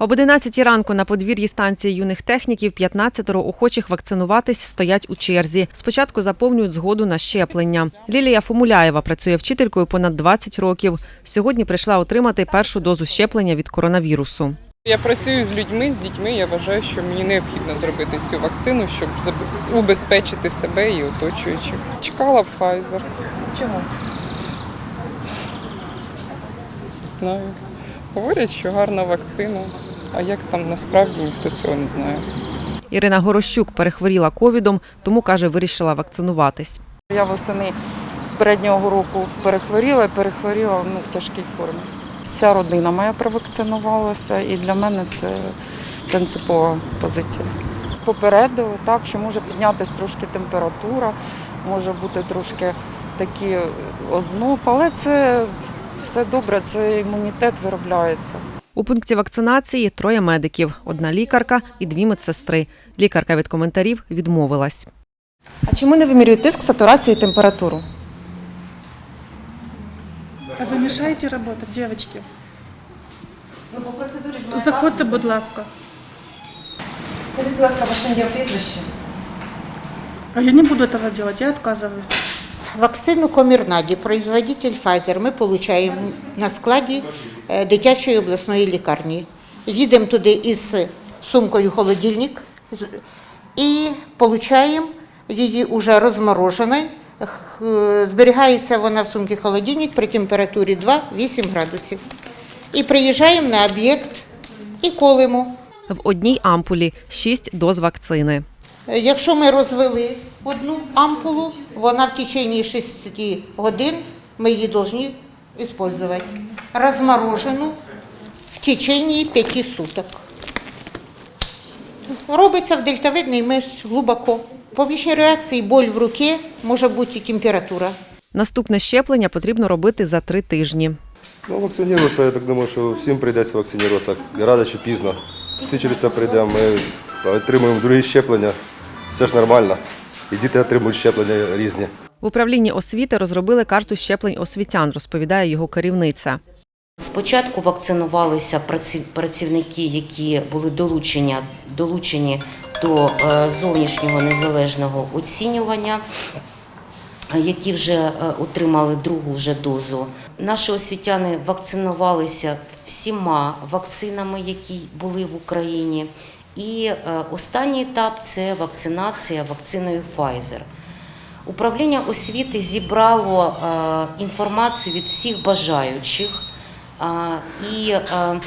Об 11 ранку на подвір'ї станції юних техніків 15 охочих вакцинуватись стоять у черзі. Спочатку заповнюють згоду на щеплення. Лілія Фомуляєва працює вчителькою понад 20 років. Сьогодні прийшла отримати першу дозу щеплення від коронавірусу. Я працюю з людьми, з дітьми. Я вважаю, що мені необхідно зробити цю вакцину, щоб убезпечити себе і оточуючих. Чекала б Pfizer. Чому? Знаю. Говорять, що гарна вакцина. А як там насправді ніхто цього не знає. Ірина Горощук перехворіла ковідом, тому каже, вирішила вакцинуватись. Я восени переднього року перехворіла і перехворіла ну, в тяжкій формі. Вся родина моя провакцинувалася, і для мене це принципова позиція. Попередили так, що може піднятися трошки температура, може бути трошки такі озноб, але це все добре, це імунітет виробляється. У пункті вакцинації троє медиків: одна лікарка і дві медсестри. Лікарка від коментарів відмовилась. А чому не вимірюють тиск, сатурацію і температуру? А ви мішаєте роботи, дівчатки? Заходьте, будь ласка. Скажіть, будь ласка, ваше ім'я прізвище? А я не буду этого делать, я отказываюсь. Вакцину Комірнаді, производитель Pfizer, ми отримуємо на складі е, дитячої обласної лікарні. Їдемо туди із сумкою холодильник і отримуємо її вже розмороженою. Зберігається вона в сумці холодильник при температурі 2-8 градусів. І приїжджаємо на об'єкт і колимо. В одній ампулі 6 доз вакцини. Якщо ми розвели одну ампулу, вона в течение 6 годин ми її повинні використовувати. Розморожену в течение 5 суток. Робиться в дельтовидний мишць глибоко. Побічні реакції, боль в руці, може бути і температура. Наступне щеплення потрібно робити за три тижні. Ну, вакцинуватися, я так думаю, що всім прийдеться вакцинуватися. Рано чи пізно. Всі через це прийдемо, ми отримуємо другі щеплення. Все ж нормально. І діти отримують щеплення різні. В управлінні освіти розробили карту щеплень освітян, розповідає його керівниця. Спочатку вакцинувалися праці- працівники, які були долучені, долучені до е, зовнішнього незалежного оцінювання, які вже е, отримали другу вже дозу. Наші освітяни вакцинувалися всіма вакцинами, які були в Україні. І е, останній етап це вакцинація вакциною Pfizer. Управління освіти зібрало е, інформацію від всіх бажаючих. І е,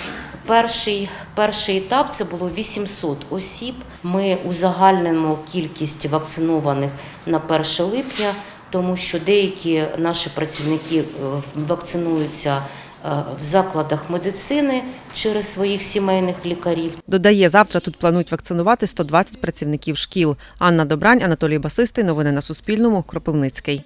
перший, перший етап це було 800 осіб. Ми узагальнимо кількість вакцинованих на 1 липня, тому що деякі наші працівники вакцинуються в закладах медицини через своїх сімейних лікарів. Додає, завтра тут планують вакцинувати 120 працівників шкіл. Анна Добрань, Анатолій Басистий. Новини на Суспільному. Кропивницький.